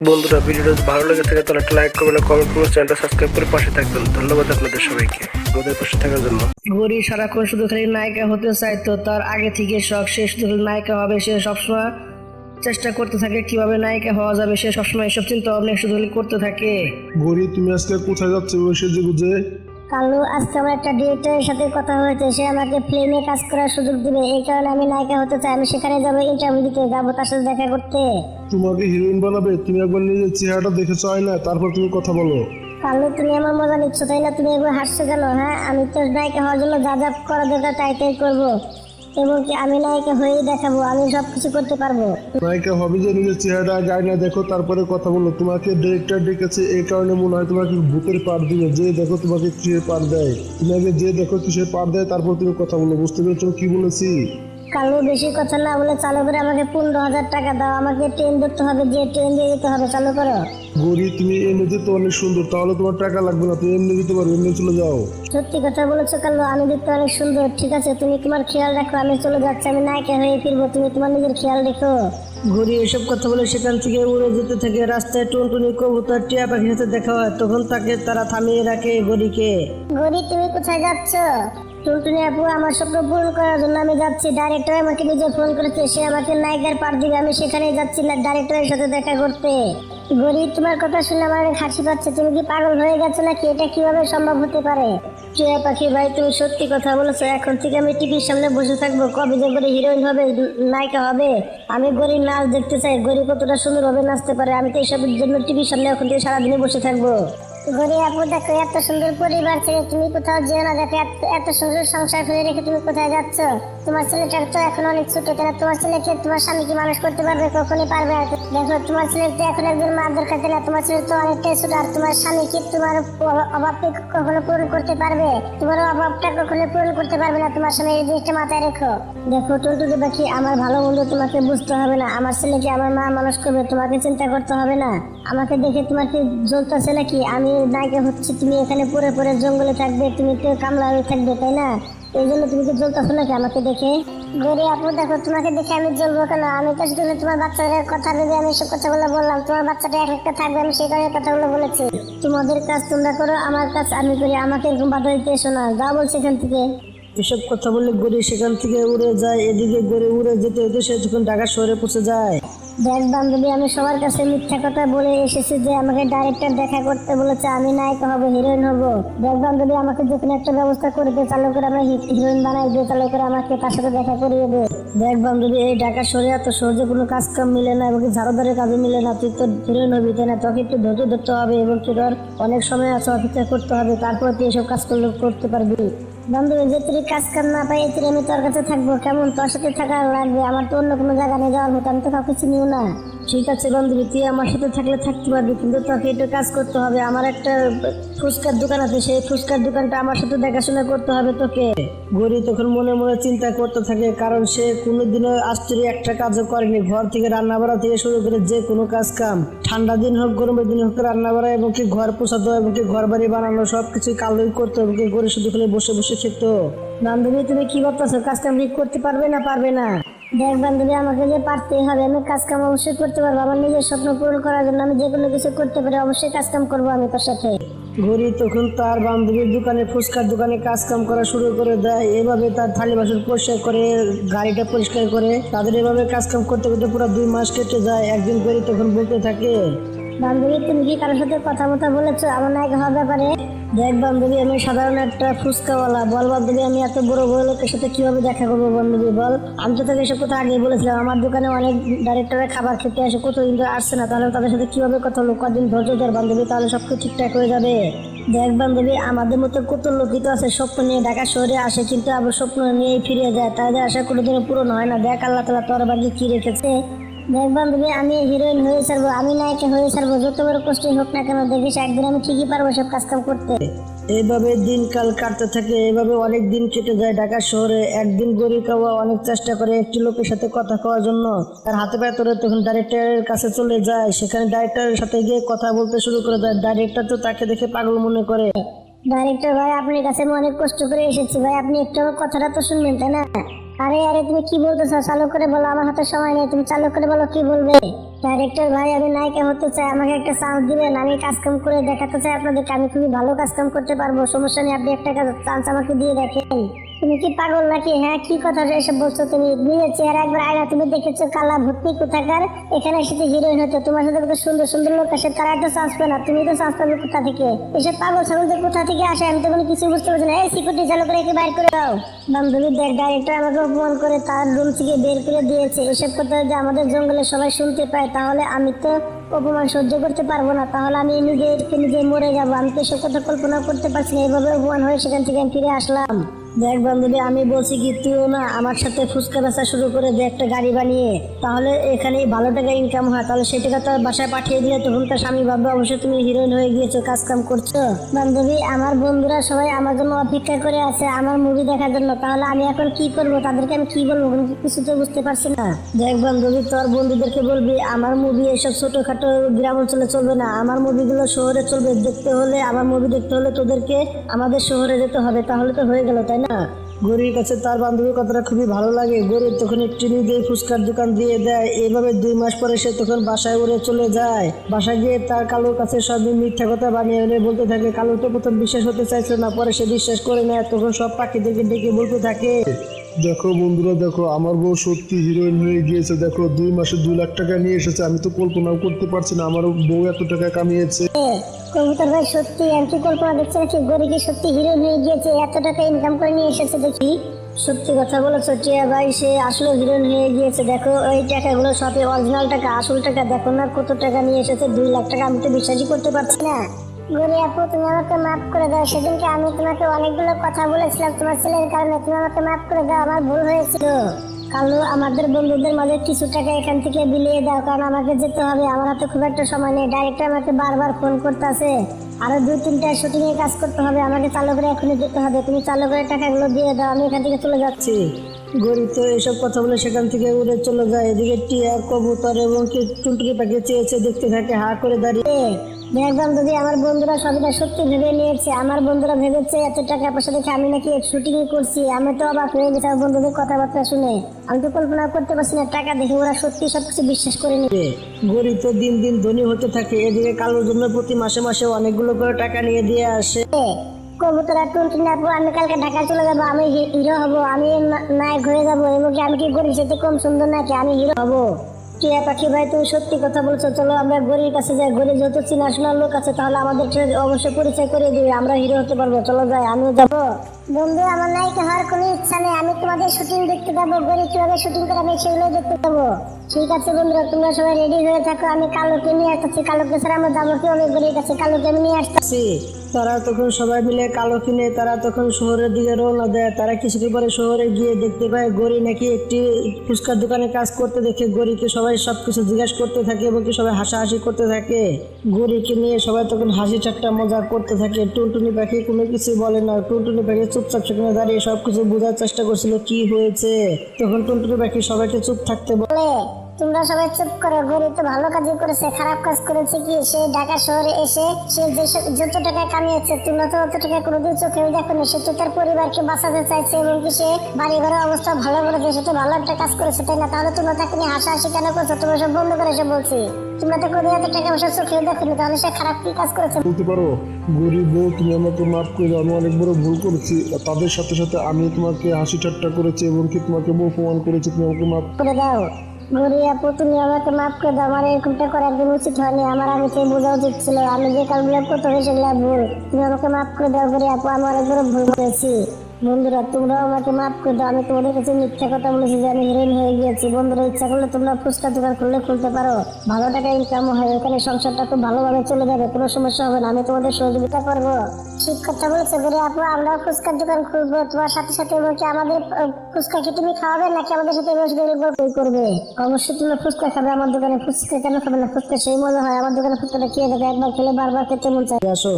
বন্ধুরা ভিডিওটা যদি ভালো লেগে থাকে তাহলে একটা লাইক করবেন কমেন্ট করবেন চ্যানেলটা সাবস্ক্রাইব করে পাশে থাকবেন। ধন্যবাদ আপনাদের সবাইকে। আমাদের পাশে থাকার জন্য। গরি সারাক্ষণ শুধু খালি নায়িকা হতে চাইতো তার আগে থেকে শখ সে শুধু খালি নায়িকা হবে সে সবসময় চেষ্টা করতে থাকে কীভাবে নায়িকা হওয়া যাবে সে সবসময় এসব চিন্তা ভাবনা শুধু খালি করতে থাকে। গরি তুমি আজকে কোথায় যাচ্ছ ওই যে? কালু আজকে আমার একটা ডিরেক্টরের সাথে কথা হয়েছে। সে আমাকে ফিল্মে কাজ করার সুযোগ দিবে। এই কারণে আমি নায়িকা হতে চাই। আমি সেখানে যাব ইন্টারভিউ দিতে। যাব তার সাথে দেখা করতে। তোমাকে হিরোইন বানাবে। তুমি একবার নিজের চেহারাটা দেখে চাই না তারপর তুমি কথা বলো। কালু তুমি আমার মজা নিচ্ছ তাই না? তুমি একবার হাসছো কেন হ্যাঁ? আমি তো নায়িকা হওয়ার জন্য যা যা করা দরকার তাই তাই করব। এবং কি আমি নায়িকা হয়েই দেখাবো আমি সব কিছু করতে পারব। নায়িকা হবে যে নিজের চেহারা গায়ে না দেখো তারপরে কথা বলো। তোমাকে ডিরেক্টর ডেকেছে এই কারণে মনে হয় তোমাকে ভূতের পার দিবে। যে দেখো তোমাকে কিসের পার দেয়। তুমি আগে যে দেখো কিসের পার দেয় তারপর তুমি কথা বলো। বুঝতে পেরেছ কি বলেছি? কালু বেশি কথা না বলে চালু করে আমাকে পনেরো হাজার টাকা দাও। আমাকে ট্রেন ধরতে হবে যে ট্রেন দিয়ে দিতে হবে চালু করো। গরি তুমি এমনিতে তো অনেক সুন্দর। তাহলে তোমার টাকা লাগবে না তুমি এমনি দিতে পারবে এমনি চলে যাও। সত্যি কথা বলেছ কাল্লু আমি দেখতে অনেক সুন্দর। ঠিক আছে তুমি তোমার খেয়াল রাখো আমি চলে যাচ্ছি আমি নায়িকা হয়ে ফিরবো তুমি তোমার নিজের খেয়াল রেখো। ঘুরি এসব কথা বলে সেখান থেকে উড়ে যেতে থাকে রাস্তায় টুনটুনি কবুতর টিয়া পাখির সাথে দেখা হয় তখন তাকে তারা থামিয়ে রাখে গরিকে। গরি তুমি কোথায় যাচ্ছ? টুনটুনি আপু আমার স্বপ্ন পূরণ করার জন্য আমি যাচ্ছি। ডাইরেক্টর আমাকে নিজে ফোন করেছে সে আমাকে নায়িকার পার দিবে আমি সেখানে যাচ্ছি না ডাইরেক্টরের সাথে দেখা করতে। গরি তোমার কথা শুনে আমার হাসি পাচ্ছে। তুমি কি পাগল হয়ে গেছো নাকি? এটা কীভাবে সম্ভব হতে পারে? টিয়া পাখি, ভাই, তুমি সত্যি কথা বলেছ। এখন থেকে আমি টিভির সামনে বসে থাকব। কবে যে করে হিরোইন হবে, নায়িকা হবে, আমি গরিব নাচ দেখতে চাই। গরিব কতটা সুন্দর হবে নাচতে পারে। আমি তো এইসবের জন্য টিভির সামনে এখন থেকে সারাদিনে বসে থাকব। আপু দেখো এত সুন্দর পরিবার তুমি কোথাও না এত সুন্দর সংসার করে রেখে তুমি কোথায় তোমার এখন অনেক ছোট তোমার তোমার। দেখো, তোমার কখনো পূরণ করতে পারবে? তোমার অভাবটা কখনো পূরণ করতে পারবে না। তোমার এই জিনিসটা মাথায় রেখো। দেখো আমার ভালো মন্দ তোমাকে বুঝতে হবে না। আমার ছেলেকে আমার মা মানুষ করবে, তোমাকে চিন্তা করতে হবে না। আমাকে দেখে তোমার কি জ্বলতেছে নাকি? আমি নায়িকা হচ্ছে, তুমি এখানে পরে পরে জঙ্গলে থাকবে, তুমি তো কামলা হয়ে থাকবে, তাই না? এই জন্য তুমি কি জ্বলতেছো নাকি আমাকে দেখে? গরি আপু, দেখো, তোমাকে দেখে আমি জ্বলবো কেন? আমি তো শুধু তোমার বাচ্চাদের কথা ভেবে আমি সব কথাগুলো বললাম। তোমার বাচ্চাটা এক একটা থাকবে, আমি সেই কারণে কথাগুলো বলেছি। তোমাদের কাজ তোমরা করো, আমার কাজ আমি করি, আমাকে এরকম বাধা দিতে এসো না। যা বলছে এখান থেকে। এসব কথা বলে গড়ি সেখান থেকে উড়ে যায়, এদিকে গড়ে উড়ে যেতে যেতে সে যখন ঢাকা শহরে পৌঁছে যায়। দেখ বান্ধবী আমি সবার কাছে মিথ্যা কথা বলে এসেছি যে আমাকে ডাইরেক্টর দেখা করতে বলেছে, আমি নায়িকা হব হিরোইন হব। দেখ বান্ধবী আমাকে যে কোনো একটা ব্যবস্থা করে দে চালু করে আমরা হিরোইন বানাই দিয়ে চালু করে আমাকে তার সাথে দেখা করিয়ে দে দেখ বান্ধবী এই ঢাকা শহরে এত সহজে কোনো কাজ কাম মিলে না এবং ঝাড়ুদারের কাজে মিলে না। তুই তো হিরোইন হবি, তাই না? তোকে একটু ধৈর্য ধরতে হবে এবং তোর অনেক সময় আছে অপেক্ষা করতে হবে, তারপর তুই এসব কাজ করলে করতে পারবি। বান্ধবী যে কাজ কাম না পাই তুই আমি তোর কাছে থাকব। কেমন তোর সাথে থাকা লাগবে? আমার তো অন্য কোনো জায়গা নিয়ে যাওয়ার মতো আমি তো কাউকে চিনিও না। ঠিক আছে বান্ধবী তুই আমার সাথে থাকলে থাকতে পারবি কিন্তু তোকে একটু কাজ করতে হবে। আমার একটা ফুচকার দোকান আছে সেই ফুচকার দোকানটা আমার সাথে দেখাশোনা করতে হবে তোকে। গরি তখন মনে মনে চিন্তা করতে থাকে কারণ সে কোনোদিনও আশ্চর্য একটা কাজও করেনি। ঘর থেকে রান্না বাড়া থেকে শুরু করে যে কোনো কাজ কাম ঠান্ডা দিন হোক গরমের দিন হোক রান্না বাড়া এবং কি ঘর পোষাতো এবং কি ঘর বাড়ি বানানো সব কিছু কালোই করতো এবং কি গরি শুধু খালি বসে বসে খেত। বান্ধবী তুমি কি ভাবতেছো কাজটা ঠিক করতে পারবে না পারবে না? দেখ বান্ধবী আমাকে যে পারতেই হবে আমি কাজ কাম অবশ্যই করতে পারব। আমার নিজের স্বপ্ন পূরণ করার জন্য আমি যে কোনো কিছু করতে পারি অবশ্যই কাজ কাম করব আমি তোর সাথে। ঘড়ি তখন তার বান্ধবীর দোকানে ফুচকার দোকানে কাজ কাম করা শুরু করে দেয়। এভাবে তার থালি বাসন পরিষ্কার করে গাড়িটা পরিষ্কার করে তাদের এভাবে কাজ কাম করতে করতে পুরো দুই মাস কেটে যায়। একদিন করে তখন বলতে থাকে বান্ধবী তুমি কি কারোর সাথে কথা মতো বলেছ? আমার নায়ক হওয়ার ব্যাপারে। দেখ বান্ধবী, আমি সাধারণ একটা ফুচকাওয়ালা। বল বান্ধবী, আমি এত বড় বড় লোকের সাথে কীভাবে দেখা করব বান্ধবী? বল, আমি তো তোকে এসব কথা আগে বলেছিলাম। আমার দোকানে অনেক ডাইরেক্টররা খাবার খেতে আসে, কতদিন ধরে আসছে না? তাহলে তাদের সাথে কীভাবে কথা হলো কদিন ধৈর্য ধর বান্ধবী, তাহলে সব কিছু ঠিকঠাক হয়ে যাবে। দেখ বান্ধবী, আমাদের মতো কত লোকই তো আছে, স্বপ্ন নিয়ে ঢাকা শহরে আসে, কিন্তু আবার স্বপ্ন নিয়েই ফিরে যায়। তাদের আশা কোনোদিনও পূরণ হয় না। দেখ আল্লাহ তালা তোর বাড়ি কি রেখেছে। দেখ বান্ধবী আমি হিরোইন হয়ে ছাড়বো আমি নায়িকা হয়ে ছাড়বো যত বড় কষ্টই হোক না কেন দেখিস একদিন আমি ঠিকই পারব সব কাজ কাম করতে। এইভাবে দিনকাল কাটতে থাকে এইভাবে অনেক দিন কেটে যায় ঢাকা শহরে। একদিন গরিব কাওয়া অনেক চেষ্টা করে একটি লোকের সাথে কথা কওয়ার জন্য। তার হাতে পায়ে ধরে তখন ডাইরেক্টরের কাছে চলে যায়। সেখানে ডাইরেক্টরের সাথে গিয়ে কথা বলতে শুরু করে দেয়। ডাইরেক্টর তো তাকে দেখে পাগল মনে করে। ডাইরেক্টর ভাই আপনার কাছে আমি অনেক কষ্ট করে এসেছি। ভাই আপনি একটু কথাটা তো শুনবেন তাই না? আরে আরে, তুমি কি বলতেছো? চালু করে বলো, আমার হাতে সময় নেই। তুমি চালু করে বলো, কি বলবে? ডাইরেক্টর ভাই, আমি নায়িকা হতে চাই, আমাকে একটা চান্স দিবেন। আমি কাজ কাম করে দেখাতে চাই আপনাদেরকে। আমি খুবই ভালো কাজ কাম করতে পারব, সমস্যা নেই, আপনি একটা চান্স আমাকে দিয়ে দেখেন। তুমি কি পাগল নাকি হ্যাঁ? কি কথা এসব বলছো তুমি? নিজের চেহারা একবার আয়না তুমি দেখেছ, কালা ভর্তি কোথাকার? এখানে এসে হিরোইন হতো তোমার সাথে কত সুন্দর সুন্দর লোক আসে, তারা তো চান্স পায় না তুমি তো চান্স পাবে কোথা থেকে? এসব পাগল ছাগলদের কোথা থেকে আসে আমি তো কোনো কিছু বুঝতে পারছি না। এই সিকিউরিটি চালু করে একে বাইর করে দাও। বান্ধবী, দেখ ডাইরেক্টর আমাকে অপমান করে তার রুম থেকে বের করে দিয়েছে। এসব কথা যদি আমাদের জঙ্গলে সবাই শুনতে পায়, তাহলে আমি তো অপমান সহ্য করতে পারব না। তাহলে আমি নিজে নিজে মরে যাব। আমি তো এসব কথা কল্পনা করতে পারছি না। এইভাবে অপমান হয়ে সেখান থেকে আমি ফিরে আসলাম। দেখ বান্ধবী, আমি বলছি কি, তুইও না আমার সাথে ফুচকা বেচা শুরু করে দে একটা গাড়ি বানিয়ে। তাহলে এখানে ভালো টাকা ইনকাম হয়। তাহলে সেই টাকা বাসায় পাঠিয়ে দিলে তখন তার স্বামী ভাববে, অবশ্যই তুমি হিরোইন হয়ে গিয়েছো কাজ কাম করছ। বান্ধবী, আমার বন্ধুরা সবাই আমার জন্য অপেক্ষা করে আছে আমার মুভি দেখার জন্য। তাহলে আমি এখন কি করব? তাদেরকে আমি কি বলব? কিছু তো বুঝতে পারছি না। দেখ বান্ধবী, তোর বন্ধুদেরকে বলবি, আমার মুভি এসব ছোটখাটো গ্রাম অঞ্চলে চলবে না। আমার মুভিগুলো শহরে চলবে। দেখতে হলে, আমার মুভি দেখতে হলে তোদেরকে আমাদের শহরে যেতে হবে। তাহলে তো হয়ে গেল, তাই না? গরির কাছে তার বান্ধবীর কথাটা খুবই ভালো লাগে। গরিব তখন একটি দিয়ে ফুচকার দোকান দিয়ে দেয়। এভাবে দুই মাস পরে সে তখন বাসায় উড়ে চলে যায়। বাসায় গিয়ে তার কালোর কাছে সবই মিথ্যা কথা বানিয়ে এনে বলতে থাকে। কালো তো প্রথম বিশ্বাস হতে চাইছিল না, পরে সে বিশ্বাস করে নেয়, তখন সব পাখিদেরকে ডেকে বলতে থাকে। দেখো বন্ধুরা, দেখো, আমার বউ সত্যি হিরোইন হয়ে গিয়েছে। দেখো, দুই মাসে দুই লাখ টাকা নিয়ে এসেছে। আমি তো কল্পনাও করতে পারছি না, আমার বউ এত টাকা কামিয়েছে। কবুতর ভাই সত্যি আমি কি কল্পনা দেখছি? নাকি গরিবী সত্যি হিরো হয়ে গিয়েছে, এত টাকা ইনকাম করে নিয়ে এসেছে দেখি। সত্যি কথা বলেছ, টিয়া ভাই, সে আসলে হিরোইন হয়ে গিয়েছে। দেখো ওই টাকাগুলো সবই অরিজিনাল টাকা, আসল টাকা। দেখো না কত টাকা নিয়ে এসেছে, দুই লাখ টাকা আমি তো বিশ্বাসই করতে পারছি না। গরি আপু, তুমি আমাকে মাফ করে দাও। সেদিনকে আমি তোমাকে অনেকগুলো কথা বলেছিলাম তোমার ছেলের কারণে। তুমি আমাকে মাফ করে দাও, আমার ভুল হয়েছিল। কালো, আমাদের বন্ধুদের মাঝে কিছু টাকা এখান থেকে বিলিয়ে দাও, কারণ আমাকে যেতে হবে। আমার হাতে খুব একটা সময় নেই। ডাইরেক্টর আমাকে বারবার ফোন করতেছে। আরও দুই, তিনটা শুটিং কাজ করতে হবে। আমাকে চালু করে এখনই যেতে হবে। তুমি চালু করে টাকাগুলো দিয়ে দাও, আমি এখান থেকে চলে যাচ্ছি। গরিব তো এসব কথা বলে সেখান থেকে উড়ে চলে যায়। এদিকে টিয়া, কবুতর এবং কি টুনটুনি পাখি চেয়েছে দেখতে থাকে, হা করে দাঁড়িয়ে। দেখ বান্ধবী আমার বন্ধুরা সবটা সত্যি ভেবে নিয়েছে আমার বন্ধুরা ভেবেছে এত টাকা পয়সা দেখে আমি নাকি শুটিং করছি আমি তো অবাক হয়ে গেছি বন্ধুদের কথাবার্তা শুনে। আমি তো কল্পনা করতে পারছি না টাকা দেখে ওরা সত্যি সবকিছু বিশ্বাস করে নিবে। গরিব তো দিন দিন ধনী হতে থাকে এদিকে কালোর জন্য প্রতি মাসে মাসে অনেকগুলো করে টাকা নিয়ে দিয়ে আসে। কবুতরা টুনটুনি আপু আমি কালকে ঢাকা চলে যাব আমি হিরো হব আমি নায়ক হয়ে যাব এবং কি আমি কি গরিব সেটা কম সুন্দর নাকি আমি হিরো হব টিয়া পাখি ভাই তুমি সত্যি কথা বলছো। চলো আমরা গরির কাছে যাই। গরিব যত চেনা শোনার লোক আছে তাহলে আমাদের অবশ্যই পরিচয় করে দিবে। আমরা হিরো হতে পারব। চলো যাই আমিও যাব। বন্ধু আমার নায়িকা হওয়ার কোনো ইচ্ছা নেই। আমি তোমাদের শুটিং দেখতে যাব গরিব কীভাবে শুটিং করে আমি সেগুলো দেখতে যাব ঠিক আছে বন্ধুরা তোমরা সবাই রেডি হয়ে থাকো। আমি কালোকে নিয়ে আসতেছি কালোকে ছাড়া আমরা যাব কীভাবে গরিব কাছে কালোকে আমি নিয়ে আসতে আসছি তারা তখন সবাই মিলে কালো কিনে, তারা তখন শহরের দিকে রওনা দেয়। তারা কিছুদিন পরে শহরে গিয়ে দেখতে পায় গড়ি নাকি একটি ফুচকার দোকানে কাজ করতে দেখে গড়িকে সবাই সবকিছু জিজ্ঞাসা করতে থাকে এবং কি সবাই হাসাহাসি করতে থাকে। গড়িকে নিয়ে সবাই তখন হাসি ঠাট্টা মজা করতে থাকে। টুনটুনি পাখি কোনো কিছু বলে না। টুনটুনি পাখি চুপচাপ সেখানে দাঁড়িয়ে সবকিছু বোঝার চেষ্টা করছিল, কি হয়েছে? তখন টুনটুনি পাখি সবাইকে চুপ থাকতে বলে তোমরা সবাই চুপ করো গরিব তো ভালো কাজই করেছে খারাপ কাজ করেছে কি? সে ঢাকা শহরে এসে সে যে যত টাকা কামিয়েছে তোমরা তো অত টাকা কোনোদিন চোখেও দেখোনি। সে তো তার পরিবারকে বাঁচাতে চাইছে এবং কি সে বাড়ি ঘরের অবস্থা ভালো করে দিয়েছে তো ভালো একটা কাজ করেছে তাই না? তাহলে তোমরা তাকে নিয়ে হাসাহাসি কেন করছ? তোমরা সব বন্ধ করে এসে বলছি। তোমরা তো কোনো এত টাকা পয়সা চোখেও দেখোনি তাহলে সে খারাপ কি কাজ করেছে? বলতে পারো গরিব তুমি আমাকে মাফ করে দাও আমি অনেক বড় ভুল করেছি। তাদের সাথে সাথে আমি তোমাকে হাসি ঠাট্টা করেছি এবং কি তোমাকে বউ প্রমাণ করেছি তুমি আমাকে মাফ করে দাও। গরি আপু, তুমি আমাকে মাফ করে দাও। আমার এরকমটা করা একদম উচিত হয়নি। আমার আগে থেকে বোঝা উচিত ছিল। আমি যে কাজগুলো করতে হবে সেগুলো ভুল। তুমি আমাকে মাফ করে দাও গরি আপু। আমি অনেক বড় ভুল করেছি। বন্ধুরা তোমরাও আমাকে মাফ করে দাও, আমি তোমাদের কাছে মিথ্যা কথা বলেছি যে আমি হিরোইন হয়ে গিয়েছি। বন্ধুরা, ইচ্ছা করলে তোমরা ফুচকা দোকান খুললে খুলতে পারো। ভালো টাকা ইনকাম হয় ওখানে সংসারটা খুব ভালোভাবে চলে যাবে, কোনো সমস্যা হবে না, আমি তোমাদের সহযোগিতা করব। ঠিক কথা বলেছ গরি আপু আমরা ফুচকার দোকান খুলবো। তোমার সাথে সাথে কি আমাদের ফুচকা কি তুমি খাওয়াবে নাকি আমাদের সাথে বসে গল্পই করবে? অবশ্যই তুমি ফুচকা খাবে, আমার দোকানে ফুচকা কেন খাবে না? ফুচকা সেই মজা হয়, আমার দোকানে ফুচকাটা খেয়ে দেখো, একবার খেলে বারবার খেতে মন চায়। আসো,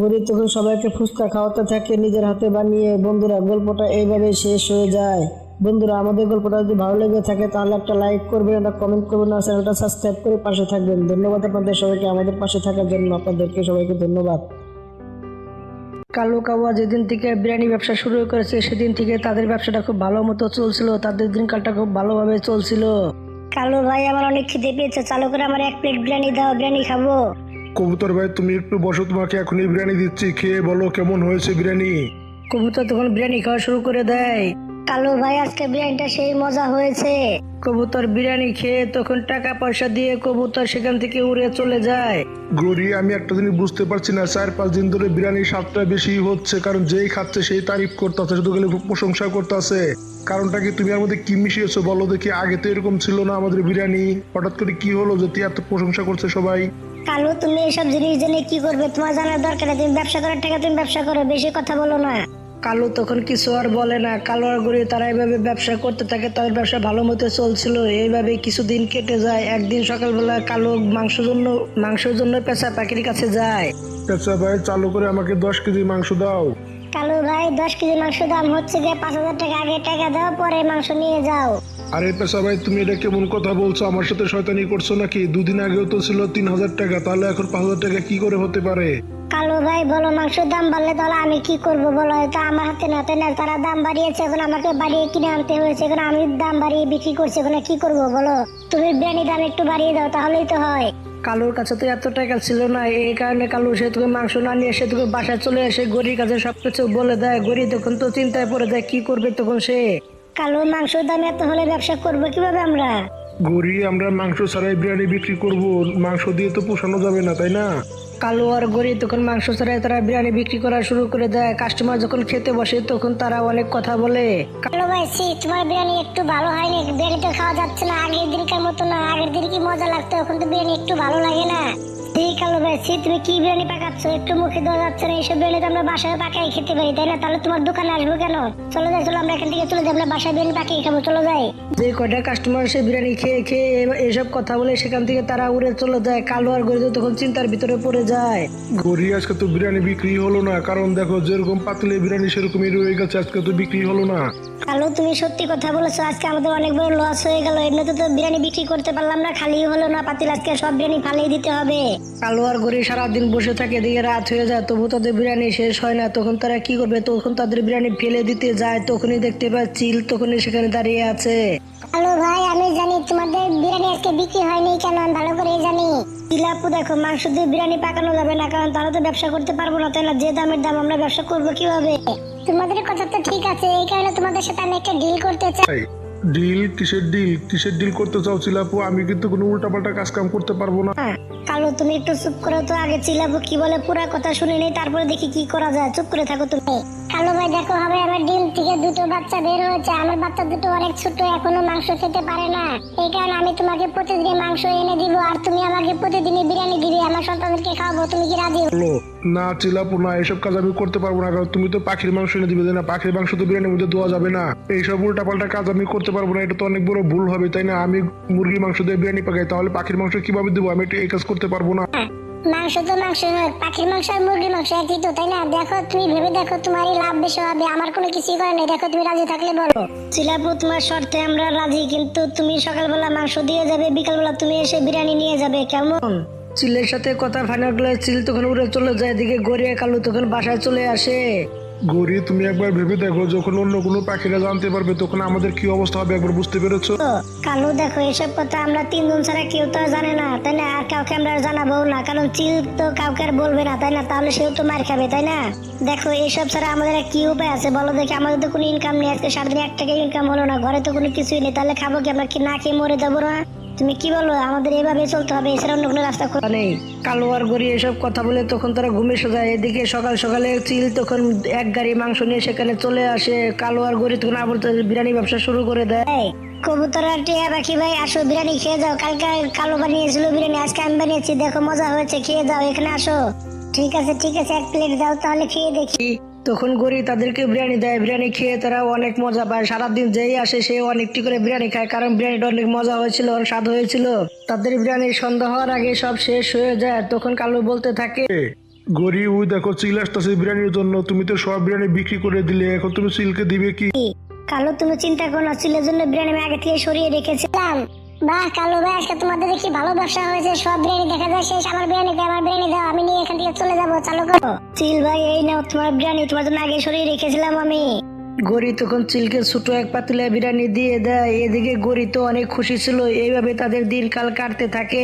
গরিব তখন সবাইকে ফুচকা খাওয়াতে থাকে, নিজের হাতে বানিয়ে বন্ধুরা গল্পটা এইভাবে শেষ হয়ে যায়। বন্ধুরা আমাদের গল্পটা যদি ভালো লেগে থাকে তাহলে একটা লাইক করবেন একটা কমেন্ট করবেন আর চ্যানেলটা সাবস্ক্রাইব করে পাশে থাকবেন। ধন্যবাদ আপনাদের সবাইকে আমাদের পাশে থাকার জন্য। আপনাদেরকে সবাইকে ধন্যবাদ। কালু কাওয়া যেদিন থেকে বিরিয়ানি ব্যবসা শুরু করেছে সেদিন থেকে তাদের ব্যবসাটা খুব ভালো মতো চলছিল। তাদের দিনকালটা খুব ভালোভাবে চলছিল। কালু ভাই আমার অনেক খিদে পেয়েছে। চালু করে আমার এক প্লেট বিরিয়ানি দাও বিরিয়ানি খাব। কবুতর ভাই তুমি একটু বসো তোমাকে এখনই বিরিয়ানি দিচ্ছি। খেয়ে বলো কেমন হয়েছে বিরিয়ানি। কবুতর তখন বিরিয়ানি খাওয়া শুরু করে দেয়। কালু ভাই আজকে বিরিয়ানিটা সেই মজা হয়েছে। কবুতর বিরিয়ানি খেয়ে তখন টাকা পয়সা দিয়ে কবুতর সেখান থেকে উড়ে চলে যায়। গরি আমি একটা জিনিস বুঝতে পারছি না। চার পাঁচ দিন ধরে বিরিয়ানির স্বাদটা বেশি হচ্ছে কারণ যেই খাচ্ছে সেই তারিফ করতেছে শুধু খালি প্রশংসা করতেছে। কারণটা কি তুমি এর মধ্যে কি মিশিয়েছো বলো দেখি? আগে তো এরকম ছিল না আমাদের বিরিয়ানি। হঠাৎ করে কি হলো যে তুই এত প্রশংসা করছে সবাই? কালু তুমি এসব জিনিস জেনে কি করবে? তোমার জানার দরকার তুমি ব্যবসা করার টাকা তুমি ব্যবসা করো বেশি কথা বলো না। কালু তখন কিছু আর বলে না। কালো আর গড়ি তারা এইভাবে ব্যবসা করতে থাকে তাদের ব্যবসা ভালো মতো চলছিল। এইভাবে কিছুদিন কেটে যায়। একদিন সকালবেলা কালো মাংস জন্য মাংসের জন্য পেশা পাখির কাছে যায়। আচ্ছা ভাই চালু করে আমাকে দশ কেজি মাংস দাও। কালু ভাই দশ কেজি মাংস দাম হচ্ছে গিয়ে পাঁচ হাজার টাকা। আগে টাকা দাও পরে মাংস নিয়ে যাও। আরে পেশা ভাই তুমি এটা কেমন কথা বলছো? আমার সাথে শয়তানি করছ নাকি? দুদিন আগেও তো ছিল তিন হাজার টাকা তাহলে এখন পাঁচ হাজার টাকা কি করে হতে পারে? কালু ভাই বলো মাংসের দাম বাড়লে তাহলে আমি কি করব বলো? এটা আমার হাতে না তাই না? তারা দাম বাড়িয়েছে এখন আমাকে বাড়িয়ে কিনে আনতে হয়েছে এখন আমি দাম বাড়িয়ে বিক্রি করছি এখন কি করব বলো? তুমি বিরিয়ানি দাম একটু বাড়িয়ে দাও তাহলেই তো হয়। কালুর কাছে তো এত টাকা ছিল না এই কারণে কালু সে তোকে মাংস না নিয়ে সে তোকে বাসায় চলে আসে গরির কাছে সবকিছু বলে দেয়। গরি তখন তো চিন্তায় পড়ে যায় কি করবে তখন সে? কালু মাংসের দাম এত হলে ব্যবসা করব কীভাবে আমরা? গড়ি আমরা মাংস ছাড়াই বিরিয়ানি বিক্রি করব। মাংস দিয়ে তো পোষানো যাবে না তাই না? কালু আর গরি তখন মাংস ছাড়াই তারা বিরিয়ানি বিক্রি করা শুরু করে দেয়। কাস্টমার যখন খেতে বসে তখন তারা অনেক কথা বলে। কালো ভাই সি তোমার বিরিয়ানি একটু ভালো হয়নি। বিরিয়ানি তো খাওয়া যাচ্ছে না আগের দিনকার মতো না। আগের দিন কি মজা লাগতো এখন তো বিরিয়ানি একটু ভালো লাগে না। এই কালো ভাই সি তুমি কি বিরিয়ানি পাকাচ্ছ? একটু মুখে দেওয়া যাচ্ছে না এইসব বিরিয়ানি তো আমরা বাসায় পাকাই খেতে পারি তাই না? তাহলে তোমার দোকানে আসব কেন? চলো যাই চলো আমরা এখান থেকে চলে যাই আমরা বাসায় বিরিয়ানি পাকিয়ে খাব চলো যাই। যে কয়টা কাস্টমার সে বিরিয়ানি খেয়ে খেয়ে এসব কথা বলে সেখান থেকে তারা উড়ে চলে যায়। কালু আর গরি তো তখন চিন্তার ভিতরে পড়ে যায়। গড়ি আজকে তো বিরিয়ানি বিক্রি হলো না কারণ দেখো যেরকম পাতলে বিরিয়ানি সেরকমই রয়ে গেছে আজকে তো বিক্রি হলো না। কালু তুমি সত্যি কথা বলেছ আজকে আমাদের অনেক বড় লস হয়ে গেল এমনিতে তো বিরিয়ানি বিক্রি করতে পারলাম না খালি হলো না পাতিল আজকে সব বিরিয়ানি ফালিয়ে দিতে হবে। কালু আর গরি সারাদিন বসে থাকে এদিকে রাত হয়ে যায় তবু তাদের বিরিয়ানি শেষ হয় না। তখন তারা কি করবে? তখন তাদের বিরিয়ানি ফেলে দিতে যায় তখনই দেখতে পায় চিল তখনই সেখানে দাঁড়িয়ে আছে। হ্যালো ভাই আমি জানি তোমাদের বিরিয়ানি আজকে বিক্রি হয়নি কেন? আমি ভালো করে জানি। তিলাপু দেখো মাংস দিয়ে বিরিয়ানি পাকানো যাবে না কারণ তাহলে তো ব্যবসা করতে পারব না তাই না? যে দামের দাম আমরা ব্যবসা করব কীভাবে? তোমাদের কথা তো ঠিক আছে এই কারণে তোমাদের সাথে আমি একটা ডিল করতে চাই। ডিল কিসের ডিল কিসের ডিল করতে চাও চিলাপু আমি কিন্তু কোনো উল্টাপাল্টা কাজ কাম করতে পারব না। হ্যাঁ, কালো, তুমি একটু চুপ করো তো, আগে চিলাবো কি বলে, পুরা কথা শুনে নেই, তারপরে দেখি কি করা যায়। চুপ করে থাকো তুমি। কালো ভাই দেখো হবে আমার ডিম থেকে দুটো বাচ্চা বের হয়েছে। আমার বাচ্চা দুটো অনেক ছোট এখনও মাংস খেতে পারে না। এই কারণে আমি তোমাকে প্রতিদিন মাংস এনে দিব আর তুমি আমাকে প্রতিদিনই বিরিয়ানি দিবে আমার সন্তানদেরকে খাওয়াবো তুমি কি রাজি? বলো না চিলাপু না এসব কাজ আমি করতে পারব না কারণ তুমি তো পাখির মাংস এনে দিবে না? পাখির মাংস তো বিরিয়ানির মধ্যে দেওয়া যাবে না। এইসব উল্টাপাল্টা কাজ আমি করতে পারব না এটা তো অনেক বড় ভুল হবে তাই না? আমি মুরগির মাংস দিয়ে বিরিয়ানি পাকাই তাহলে পাখির মাংস কীভাবে দেবো? আমি এই কাজ করতে পারব না। মাংস তো মাংস পাখির মাংস আর মুরগির মাংস একই তো তাই না? দেখো তুমি ভেবে দেখো তোমারই লাভ বেশি হবে আমার কোনো কিছুই করে নাই। দেখো তুমি রাজি থাকলে বলো। চিলাপু তোমার শর্তে আমরা রাজি কিন্তু তুমি সকালবেলা মাংস দিয়ে যাবে বিকালবেলা তুমি এসে বিরিয়ানি নিয়ে যাবে কেমন? চিলের সাথে কথা ফাইনাল করলে চিল তখন উড়ে চলে যায় এদিকে গড়িয়া কালু তখন বাসায় চলে আসে। গৌরী, তুমি একবার ভেবে দেখো, যখন অন্য কোনো পাখিরা জানতে পারবে তখন আমাদের কি অবস্থা হবে, একবার বুঝতে পেরেছ? তো, কালু দেখো, এসব কথা আমরা তিনজন ছাড়া কেউ তো জানে না, তাই না? আর কাউকে আমরা জানাব না, কারণ চিল তো কাউকে আর বলবে না, তাই না? তাহলে সেও তো মার খাবে, তাই না? দেখো, এসব ছাড়া আমাদের কি উপায় আছে বলো দেখি? আমাদের তো কোনো ইনকাম নেই, আজকে সারাদিন এক টাকা ইনকাম হলো না, ঘরে তো কোনো কিছুই নেই, তাহলে খাব কি আমরা? কি না খেয়ে মরে যাব না? তুমি কি বলো? আমাদের এভাবে চলতে হবে এছাড়া অন্য কোনো রাস্তা খোলা নেই। কালু আর গড়ি এসব কথা বলে তখন তারা ঘুমে যায় এদিকে সকাল সকালে চিল তখন এক গাড়ি মাংস নিয়ে সেখানে চলে আসে। কালু আর গড়ি তখন আবার বিরিয়ানি ব্যবসা শুরু করে দেয়। এই, কবুতর আর টিয়া পাখি ভাই আসো বিরিয়ানি খেয়ে যাও। কালকে কালো বানিয়েছিল বিরিয়ানি আজকে আমি বানিয়েছি। দেখো মজা হয়েছে খেয়ে যাও এখানে আসো। ঠিক আছে ঠিক আছে এক প্লেট দাও তাহলে খেয়ে দেখি। তখন গড়ি তাদেরকে বিরিয়ানি দেয়। বিরিয়ানি খেয়ে তারা অনেক মজা পায়। সারাদিন যেই আসে সে অনেকটি করে বিরিয়ানি খায়। কারণ বিরিয়ানিটা অনেক মজা হয়েছিল অনেক স্বাদ হয়েছিল। তাদের বিরিয়ানি সন্ধ্যা হওয়ার আগে সব শেষ হয়ে যায়। তখন কালু বলতে থাকে গরি ওই দেখো চিল আসতেছে বিরিয়ানির জন্য। তুমি তো সব বিরিয়ানি বিক্রি করে দিলে। এখন তুমি চিলকে দিবে কি? কালো তুমি চিন্তা করো না। চিলের জন্য বিরিয়ানি আমি আগে থেকে সরিয়ে রেখেছিলাম। বাহ কালো ভাই আজকে তোমাদের কি ভালো ব্যবসা হয়েছে সব বিরিয়ানি দেখা যায় শেষ। আমার বিরিয়ানি আমার বিরিয়ানি দাও আমি নিয়ে এখান থেকে চলে যাব চালু করো। চিল ভাই এই নাও তোমার বিরিয়ানি তোমার জন্য আগে সরিয়ে রেখেছিলাম আমি। গড়ি তখন চিলকে ছোট এক পাতিলা বিরিয়ানি দিয়ে দেয় এদিকে গড়ি তো অনেক খুশি ছিল এইভাবে তাদের দিনকাল কাটতে থাকে।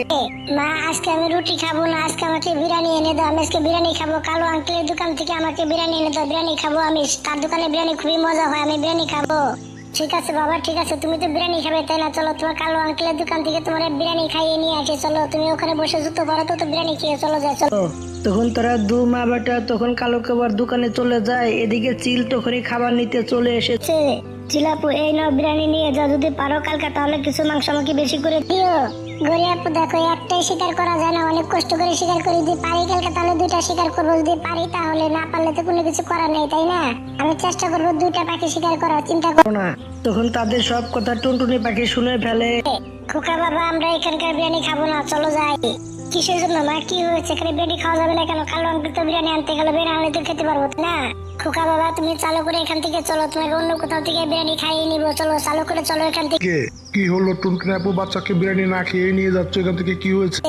মা আজকে আমি রুটি খাব না আজকে আমাকে বিরিয়ানি এনে দাও আমি আজকে বিরিয়ানি খাব কালো আঙ্কেলের দোকান থেকে আমাকে বিরিয়ানি এনে দাও বিরিয়ানি খাব আমি তার দোকানে বিরিয়ানি খুবই মজা হয় আমি বিরিয়ানি খাব। ঠিক আছে বাবা ঠিক আছে। তুমি তো বিরিয়ানি খাবে তাই না? চলো তোমার কালো আঙ্কেলের দোকান থেকে তোমার বিরিয়ানি খাইয়ে নিয়ে আসে। চলো তুমি ওখানে বসে জুতো পরো তো বিরিয়ানি খেয়ে চলো যাই চলো। তখন তারা দু মা বেটা তখন কালো খাবার দোকানে চলে যায়। এদিকে চিল তখনই খাবার নিতে চলে এসেছে চিলাপু এই নাও বিরিয়ানি নিয়ে যাও। যদি পারো কালকে তাহলে কিছু মাংস আমাকে বেশি করে দিও। গরিয়াপু দেখো একটাই শিকার করা যায় না। অনেক কষ্ট করে শিকার করি যদি পারি কালকে তাহলে দুইটা শিকার করব যদি পারি তাহলে না পারলে তো কোনো কিছু করার নেই তাই না? আমি চেষ্টা করব দুইটা পাখি শিকার করার চিন্তা করব না। তখন তাদের সব কথা টুনটুনি পাখি শুনে ফেলে। খোকা বাবা আমরা এখানকার বিরিয়ানি খাব না চলো যাই। কিসের জন্য মা? কি হয়েছে? এখানে বিরিয়ানি খাওয়া যাবে না কেন? কালো আঙ্কেল তো বিরিয়ানি আনতে গেলে বিরিয়ানি আনলে তো খেতে পারব না? খোকা বাবা তুমি চালু করে এখান থেকে চলো তোমাকে অন্য কোথাও থেকে বিরিয়ানি খাইয়ে নিবো। চলো চালু করে চলো এখান থেকে। কি? হলো? টুনটুনি আপু বাচ্চাকে বিরিয়ানি না খেয়ে নিয়ে যাচ্ছে এখান থেকে? কি হয়েছে?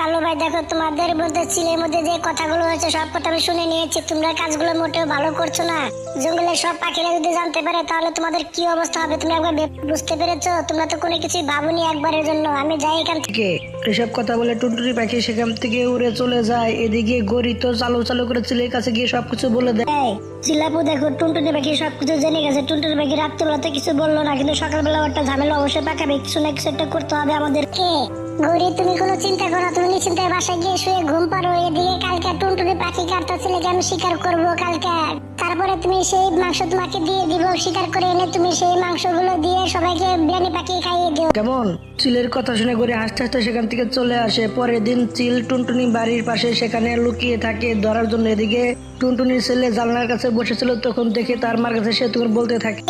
কালো ভাই দেখো তোমাদের মধ্যে ছিলের মধ্যে যে কথাগুলো হয়েছে সব কথা আমি শুনে নিয়েছি। তোমরা কাজগুলো মোটেও ভালো করছ না। জঙ্গলের সব পাখিরা যদি জানতে পারে তাহলে তোমাদের কি অবস্থা হবে? তুমি একবার বুঝতে পেরেছ? তোমরা তো কোনো কিছুই ভাবনি একবারের জন্য। আমি যাই এখান থেকে। এসব কথা বলে টুনটুনি পাখি সেখান থেকে উড়ে চলে যায়। এদিকে গড়ি তো চালু চালু করে চিলের কাছে গিয়ে সবকিছু বলে দেয়। চিলাপু দেখো টুনটুনি পাখি সবকিছু জেনে গেছে। টুনটুনি পাখি রাত্রিবেলা তো কিছু বলল না কিন্তু সকালবেলা একটা ঝামেলা অবশ্যই পাকাবে। কিছু না কিছু একটা করতে হবে আমাদেরকে গৌরী তুমি কোনো চিন্তা করো তুমি নিশ্চিন্তায় বাসায় গিয়ে শুয়ে ঘুম পারো এদিকে কালকে টুনটুনি পাখি কাটতে ছেলেকে আমি শিকার করব কালকে। তারপরে তুমি সেই মাংস তোমাকে দিয়ে দিব শিকার করে এনে তুমি সেই মাংসগুলো দিয়ে সবাইকে বিরিয়ানি পাখি খাইয়ে দিও। কেমন? চিলের কথা শুনে হাসতে হাসতে সেখান থেকে চলে আসে। পরের দিন চিল টুনটুনি বাড়ির পাশে সেখানে লুকিয়ে থাকে ধরার জন্য। এদিকে টুনটুনির ছেলে জানলার কাছে বসেছিল তখন দেখে তার মার কাছে সে তখন বলতে থাকে।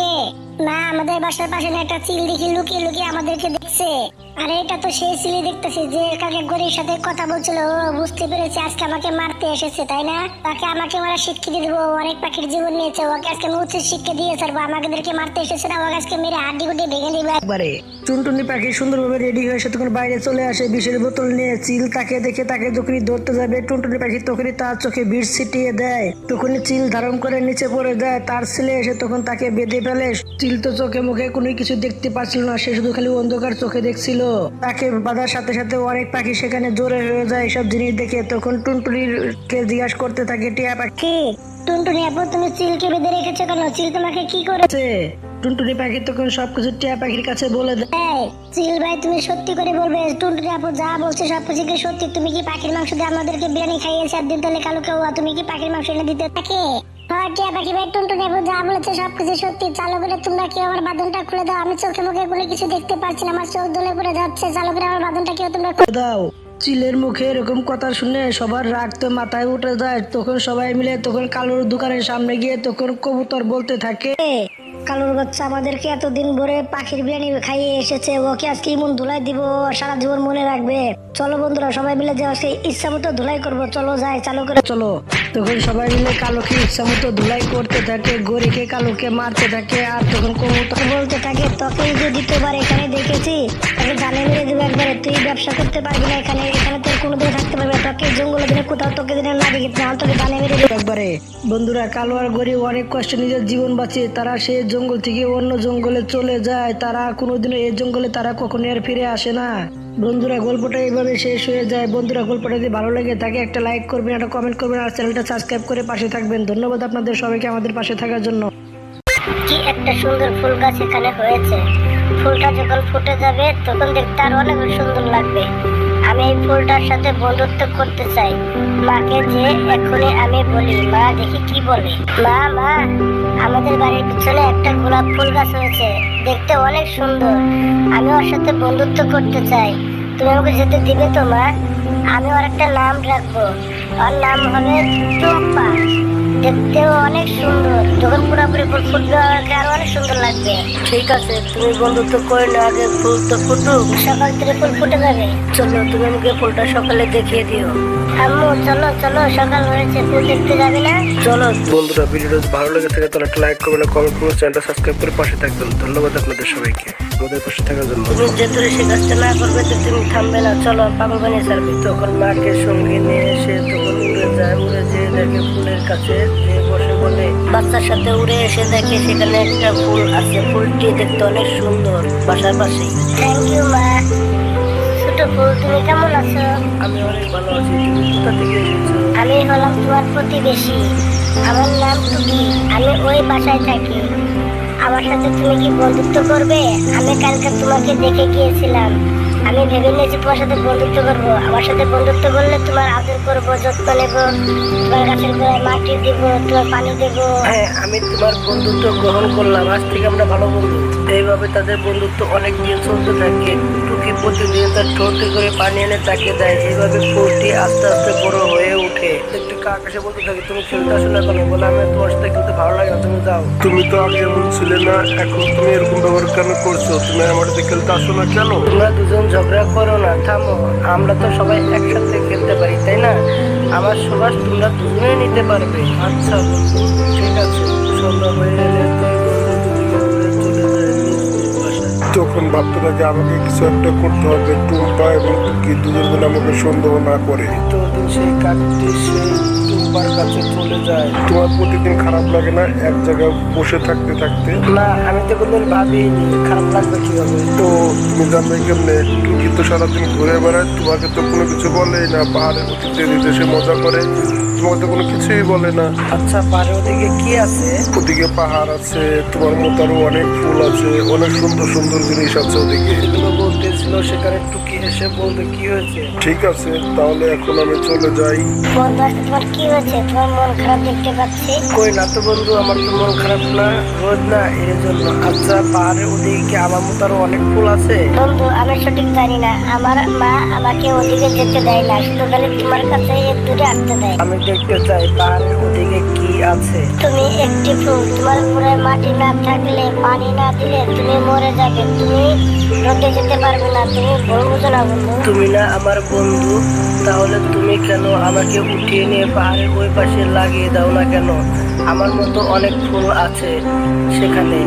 মা আমাদের বাসার পাশে না একটা চিল দেখি লুকিয়ে লুকিয়ে আমাদেরকে আরে, এটা তো সেই দেখতেছি যে কাকে সাথে কথা বলছিল। বুঝতে পেরেছে আজকে আমাকে মারতে এসেছে, তাই না? তাকে আমাকে ওরা দেবো অনেক পাখির জীবন নিয়েছে। ওকে আজকে আমি উচিত শিক্ষা দিয়ে ছাড়বো। মারতে এসেছে না ওকে আজকে মেরে হাড্ডি গুড্ডি ভেঙে দিবে। একবারে, টুনটুনি পাখি সুন্দরভাবে রেডি হয়ে সে তখন বাইরে চলে আসে। বিষের বোতল নিয়ে চিল তাকে দেখে তাকে যখনই ধরতে যাবে। টুনটুনি পাখি তখনই তার চোখে বিষ ছিটিয়ে দেয়। তখনই চিল ধারণ করে নিচে পড়ে দেয় তার ছেলে এসে তখন তাকে বেঁধে ফেলে। চিল তো চোখে মুখে কোনো কিছু দেখতে পাচ্ছিল না। সে শুধু খালি অন্ধকার চোখে দেখছিল। তাকে বাঁধার সাথে সাথে অনেক পাখি সেখানে জোরে হয়ে যায় সব জিনিস দেখে। তখন টুনটুনির কে জিজ্ঞাসা করতে থাকে টিয়া পাখি টুনটুনি আপু তুমি চিলকে বেঁধে রেখেছো কেন? চিল তোমাকে কি করে আছে টুনটুনি পাখি তখন সবকিছু টিয়া পাখির কাছে বলে দেয়। চিল ভাই তুমি সত্যি করে বলবে? টুনটুনি আপু যা বলছে সব কিছু কি সত্যি। তুমি কি পাখির মাংস দিয়ে আমাদেরকে বিরিয়ানি খাইয়েছে? একদিন তাহলে কালো কেউ তুমি কি পাখির মাংস এনে দিতে? থাকে হ্যাঁ টিয়া পাখি ভাই, টুনটুন এবং যা বলেছে সব কিছু সত্যি। চালকেরা, তোমরা কেউ আমার বাঁধনটা খুলে দাও? আমি চোখে মুখে কোনো কিছু দেখতে পাচ্ছি না, আমার চোখ দলে পড়ে যাচ্ছে। চালকেরা করে আমার বাঁধনটা কেউ তোমরা খুলে দাও? চিলের মুখে এরকম কথা শুনে সবার রাগ তো মাথায় উঠে যায়। তখন সবাই মিলে, তখন কালোর দোকানের সামনে গিয়ে তখন কবুতর বলতে থাকে। কালুর বাচ্চা আমাদেরকে এতদিন ভরে পাখির বিরিয়ানি খাইয়ে এসেছে, ওকে আজকে ইমন ধুলাই দিব, সারা জীবন মনে রাখবে চলো বন্ধুরা, সবাই মিলে যে আজকে ইচ্ছা মতো ধুলাই করব, চলো যাই, চালু করে চলো তখন সবাই মিলে কালোকে ইচ্ছা মতো ধুলাই করতে থাকে, গরিকে কালোকে মারতে থাকে, আর তখন কবুতর বলতে থাকে তোকে যে দ্বিতীয়বার এখানে দেখেছি, তাকে জানে মেরে দেবো একবারে, তুই ব্যবসা করতে পারবি না এখানে এখানে তোর কোনো দিন থাকতে পারবে। তোকে জঙ্গলে দিনে কোথাও তোকে দিনে না দেখি, না তোকে জানে মেরে দেবো একবারে বন্ধুরা, কালো আর গরিব অনেক কষ্ট নিজের জীবন বাঁচিয়ে, তারা সেই জঙ্গল থেকে অন্য জঙ্গলে চলে যায়, তারা কোনোদিনও এই জঙ্গলে তারা কখনো আর ফিরে আসে না। বন্ধুরা, গল্পটা এইভাবে শেষ হয়ে যায়। বন্ধুরা, গল্পটা যদি ভালো লেগে থাকে, একটা লাইক করবেন, একটা কমেন্ট করবেন, আর চ্যানেলটা সাবস্ক্রাইব করে পাশে থাকবেন। ধন্যবাদ আপনাদের সবাইকে আমাদের পাশে থাকার জন্য। কি একটা সুন্দর ফুল গাছ এখানে হয়েছে। ফুলটা যখন ফুটে যাবে, তখন দেখতে আরও অনেক সুন্দর লাগবে। আমি এই ফুলটার সাথে বন্ধুত্ব করতে চাই। মাকে যে এখনই আমি বলি, মা দেখি কি বলে। মা মা, আমাদের বাড়ির পিছনে একটা গোলাপ ফুল গাছ হয়েছে দেখতে অনেক সুন্দর। আমি ওর সাথে বন্ধুত্ব করতে চাই। তুমি আমাকে যেতে দিবে তো, মা? আমি ওর একটা নাম রাখব। ওর নাম হবে টুম্পা দেখতেও অনেক সুন্দর। যখন পুরোপুরি ফুল ফুটবে আমাকে আরও অনেক সুন্দর লাগবে। ঠিক আছে তুমি বন্ধুত্ব করে না আগে ফুল তো ফুটুক। সকাল থেকে ফুল ফুটে যাবে। চলো তুমি আমাকে ফুলটা সকালে দেখিয়ে দিও। আম্মু চলো চলো সকাল হয়েছে ফুল দেখতে যাবি না? চলো। বন্ধুরা ভিডিওটা ভালো লেগে থাকে তাহলে একটা লাইক করবেন কমেন্ট করবেন চ্যানেলটা সাবস্ক্রাইব করে পাশে থাকবেন। ধন্যবাদ আপনাদের সবাইকে। আমাদের পাশে থাকার জন্য। তুমি যে তোর সে কাজটা না করবে তো তুমি থামবে না। চলো পাগল বানিয়ে ছাড়বে। তখন মাকে সঙ্গে নিয়ে এসে তখন উড়ে যায় উড়ে যেয়ে দেখে ফুলের কাছে যে বসে বলে বাচ্চার সাথে উড়ে এসে দেখে সেখানে একটা ফুল আছে। ফুলটি দেখতে অনেক সুন্দর বাসার পাশেই। থ্যাংক ইউ মা। ছোট ফুল তুমি কেমন আছো? আমি অনেক ভালো আছি তুমি কোথা থেকে এসেছ? আমি হলাম তোমার প্রতিবেশী। আমার নাম টুকি আমি ওই বাসায় থাকি। আমার সাথে তুমি কি বন্ধুত্ব করবে? আমি কালকে তোমাকে দেখে গিয়েছিলাম। আমি ভেবে নিয়েছি তোমার সাথে বন্ধুত্ব করব। আমার সাথে বন্ধুত্ব করলে তোমার আদর করব, যত্ন নেব, তোমার গাছের গোড়ায় মাটি দিব, তোমার পানি দেবো। হ্যাঁ আমি তোমার বন্ধুত্ব গ্রহণ করলাম। আজ থেকে আমরা ভালো বন্ধু। এইভাবে তাদের বন্ধুত্ব অনেক দিন চলতে থাকে। টুকি প্রতিদিন তার ঠোঁটে করে পানি এনে তাকে দেয়। এইভাবে ফুলটি আস্তে আস্তে বড় হয়ে ওঠে একটু আকাশে বলতে থাকে তুমি খেলতে আসো না কেন? বলে আমি তোমার সাথে খেলতে ভালো লাগে না তুমি যাও। তুমি তো আগে এমন ছিলে না এখন তুমি এরকম ব্যবহার কেন করছ? তুমি আমার সাথে খেলতে আসো না কেন? তোমরা দুজন ঝগড়া করো না থামো। আমরা তো সবাই একসাথে খেলতে পারি তাই না? আমার সুবাস তোমরা দুজনেই নিতে পারবে। আচ্ছা ঠিক আছে। সন্ধ্যা হয়ে এলে। তখন ভাবতে থাকে আমাকে কিছু একটা করতে হবে টুম্পা এবং টুকি দুজন আমাকে সন্দেহ না করে। তো সেই কাকটি সেই টুম্পার কাছে চলে যায়। তোমার প্রতিদিন খারাপ লাগে না? এক জায়গায় বসে থাকতে থাকতে? না আমি তো কোনদিন ভাবিনি খারাপ লাগবে কীভাবে। তো তুমি জানবে কেমনে? টুকি তো সারাদিন ঘুরে বেড়ায় তোমাকে তো কোনো কিছু বলেই না। পাহাড়ের অতীতে সে মজা করে তোমাকে তো কোনো কিছুই বলে না। আচ্ছা পারে ওদিকে কি আছে? ওদিকে পাহাড় আছে তোমার মতো আরও অনেক ফুল আছে অনেক সুন্দর সুন্দর জিনিস আছে ওদিকে। যেগুলো বলতেছিল সেখানে এসে বলতে কি হয়েছে? ঠিক আছে তাহলে এখন আমি চলে যাই। বন্ধু আজকে তোমার কি হয়েছে? তোমার মন খারাপ দেখতে পাচ্ছি। কই না তো বন্ধু আমার তো মন খারাপ না রোদ না এর জন্য আচ্ছা পাহাড়ের ওদিকে কি আমার মতো আরও অনেক ফুল আছে। বন্ধু আমি সঠিক জানি না। আমার মা আমাকে ওদিকে যেতে দেয় না। শুধু খালি তোমার কাছে দূরে আসতে দেয়। আমি দেখতে চাই পাহাড়ের ওদিকে কি আছে। তুমি একটি ফুল। তোমার উপরে মাটি না থাকলে পানি না দিলে তুমি মরে যাবে। তুমি তুমি না আমার বন্ধু, তাহলে তুমি কেন আমাকে উঠিয়ে নিয়ে পাহাড়ের ওই পাশে লাগিয়ে দাও না কেন? আমার মতো অনেক ফুল আছে সেখানে।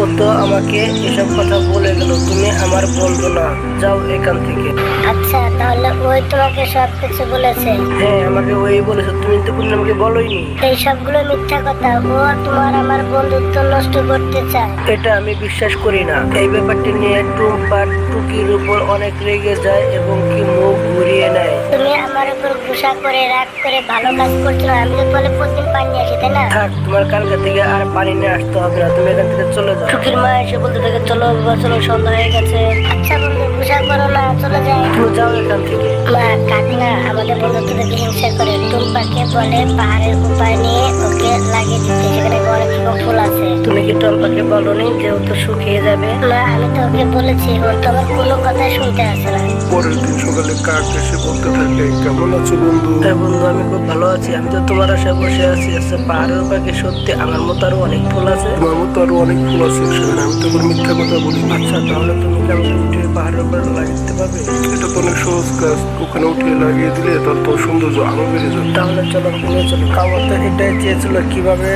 ও তো আমাকে এসব কথা বলে গেল তুমি আমার বলব না। যাও এখান থেকে। আচ্ছা তাহলে ওই তোমাকে সব কিছু বলেছে? হ্যাঁ আমাকে ওই বলেছে। তুমি তো কোনো আমাকে বলোইনি। এই সবগুলো মিথ্যা কথা। ও তোমার আমার বন্ধুত্ব নষ্ট করতে চায়। এটা আমি বিশ্বাস করি না। এই ব্যাপারটি নিয়ে টুম্পা টুকির উপর অনেক রেগে যায় এবং কি মুখ ঘুরিয়ে নেয়। তুমি আমার উপর গুসা করে রাগ করে ভালো কাজ করছ আমি তো তোমার প্রতিদিন পানি আসি তাই না। থাক তোমার কালকে থেকে আর পানি নিয়ে আসতে হবে না। তুমি এখান থেকে চলে যাও। টুকির মা এসে বলতে থাকে চলো বাবা, চলো সন্ধ্যা হয়ে গেছে। আচ্ছা বন্ধু গুসা করো না চলে যায় তুমি যাও এখান থেকে। মা কাকনা আমাদের বন্ধুত্ব হিংসা করে। টুম্পাকে বলে পাহাড়ের উপায় নিয়ে ওকে লাগিয়ে দিতে সেখানে অনেক ফুল আছে। তুমি কি টম্পাকে বলনি যে ও তো শুকিয়ে যাবে? না আমি তো ওকে বলেছি ও তো আমার কোনো কথাই শুনতে আসে না। পরের দিন সকালে কাক এসে বলতে থাকে কেমন আছো বন্ধু? হ্যাঁ বন্ধু আমি খুব ভালো আছি। আমি তো তোমার আশায় বসে আছি আচ্ছা পাহাড়ের পাখি সত্যি আমার মতো আরও অনেক ফুল আছে। তোমার মতো আরও অনেক ফুল আছে সেখানে আমি তো কোনো মিথ্যা কথা বলি। আচ্ছা তাহলে তুমি কেমন উঠে পাহাড়ের উপরে লাগিয়ে পারবে? এটা তো অনেক সহজ কাজ ওখানে উঠে লাগিয়ে দিলে তার তো সৌন্দর্য আরও বেড়ে যাবে। তাহলে চলো ঘুরে চলো খাবার তো এটাই চেয়েছিল কীভাবে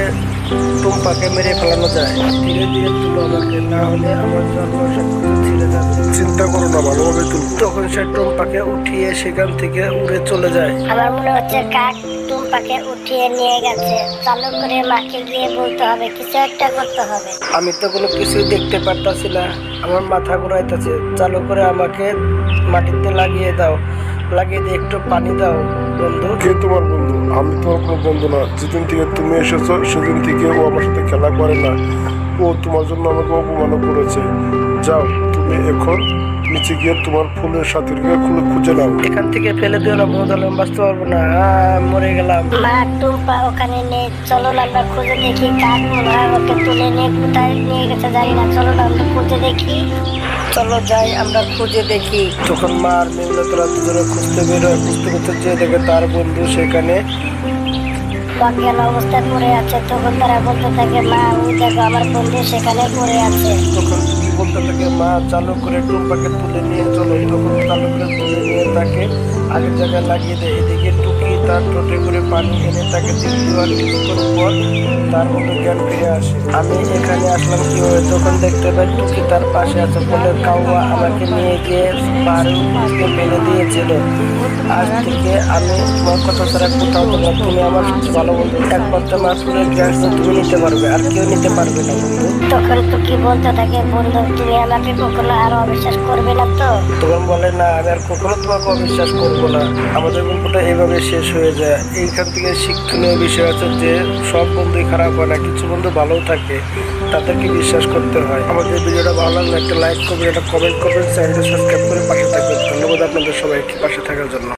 টুম্পাকে মেরে ফেলানো যায়। ধীরে ধীরে তুলো আমাকে না হলে আমার জন্ম ছিঁড়ে যাবে। চিন্তা করো না ভালোভাবে তুলবো তখন সে টুম্পাকে উঠিয়ে সেখান থেকে উড়ে চলে যায়। আমার মনে হচ্ছে কাক টুম্পাকে উঠিয়ে নিয়ে গেছে। চালু করে মাকে গিয়ে বলতে হবে কিছু একটা করতে হবে। আমি তো কোনো কিছুই দেখতে পারতাছি না। আমার মাথা ঘুরাইতেছে। চালু করে আমাকে মাটিতে লাগিয়ে দাও। লাগিয়ে দিয়ে একটু পানি দাও বন্ধু। কে তোমার বন্ধু? আমি তোমার কোনো বন্ধু না। যেদিন থেকে তুমি এসেছ সেদিন থেকে ও আমার সাথে খেলা করে না। ও তোমার জন্য আমাকে অপমান করেছে। যাও তুমি এখন নিচে গিয়ে তোমার ফুলের সাথে খুলে খুঁজে নাও। এখান থেকে ফেলে দিও না বন্ধু আমি বাঁচতে পারব না। মরে গেলাম। মা টুম্পা ওখানে নেই। চলো না আমরা খুঁজে দেখি কাক মনে হয় ওকে তুলে নিয়ে কোথায় নিয়ে গেছে জানি না। চলো না আমরা খুঁজে দেখি। চলো যাই আমরা খুঁজে দেখি। তখন মা আর মেঘলা তোরা দুজনে খুঁজতে বেরোয় খুঁজতে খুঁজতে যে দেখে তার বন্ধু সেখানে অজ্ঞান অবস্থায় পড়ে আছে তখন তারা বলতে থাকে মা ওই দেখো আমার বন্ধু সেখানে পড়ে আছে। তখন কি বলতে থাকে। মা চালু করে টুম্পাকে তুলে নিয়ে চলো এরকম চালু করে আগের জায়গায় লাগিয়ে দেয়। এদিকে টুকি তার টোটে করে পানি এনে তাকে দিল আর কিছুক্ষণ পর তার মতো জ্ঞান ফিরে আসে। আমি এখানে আসলাম কীভাবে? তখন দেখতে পাই টুকি তার পাশে আছে বলে কাউয়া আমাকে নিয়ে গিয়ে পাহাড়ের উপর ফেলে দিয়েছিল। আজ থেকে আমি তোমার কথা ছাড়া কোথাও না। তুমি আমার সবচেয়ে ভালো বন্ধু। একমাত্র মাসুলের জ্ঞান শুধু তুমি নিতে পারবে আর কেউ নিতে পারবে না। বন্ধু তখন তো কি বলতে থাকে বন্ধু তুমি আমাকে কখনো আর অবিশ্বাস করবে না তো? তখন বলে না আমি আর কখনো তোমাকে অবিশ্বাস করব না আমাদের গল্পটা এইভাবে শেষ হয়ে যায়। এইখান থেকে শিক্ষণীয় বিষয় আছে যে, সব বন্ধুই খারাপ হয় না, কিছু বন্ধু ভালোও থাকে, তাদেরকে বিশ্বাস করতে হয়। আমাদের ভিডিওটা ভালো লাগলে একটা লাইক করবেন, একটা কমেন্ট করবেন, চ্যানেলটা সাবস্ক্রাইব করে পাশে থাকবেন। ধন্যবাদ আপনাদের সবাইকে পাশে থাকার জন্য।